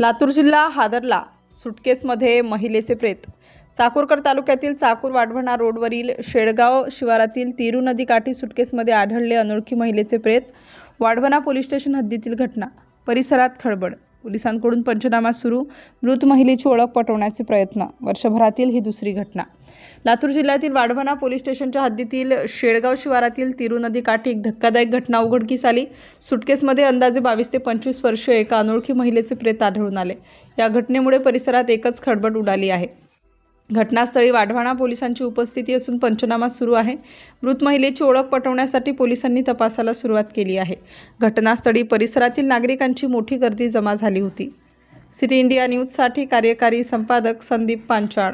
लातूर जिल्हा हादरला. सुटकेसमध्ये महिलेचे प्रेत. चाकूरकर तालुक्यातील चाकूर वाढवणा रोडवरील शेडगाव शिवारातील तिरू नदीकाठी सुटकेसमध्ये आढळले अनोळखी महिलेचे प्रेत. वाढवणा पोलीस स्टेशन हद्दीतील घटना. परिसरात खळबळ. पोलिसांकडून पंचनामा सुरू मृत महिलेची ओळख पटवण्याचे प्रयत्न वर्षभरातील ही दुसरी घटना. लातूर जिल्ह्यातील वाढवणा पोलीस स्टेशनच्या हद्दीतील शेळगाव शिवारातील तिरू नदीकाठी एक धक्कादायक घटना उघडकीस आली. सुटकेसमध्ये अंदाजे बावीस ते पंचवीस वर्षीय एका अनोळखी महिलेचे प्रेत आढळून आले. या घटनेमुळे परिसरात एकच खडबड उडाली आहे. घटनास्थळी वाढवाणा पोलिसांची उपस्थिती असून पंचनामा सुरू आहे. मृत महिलेची ओळख पटवण्यासाठी पोलिसांनी तपासाला सुरुवात केली आहे. घटनास्थळी परिसरातील नागरिकांची मोठी गर्दी जमा झाली होती. सिटी इंडिया न्यूजसाठी कार्यकारी संपादक संदीप पांचाळ.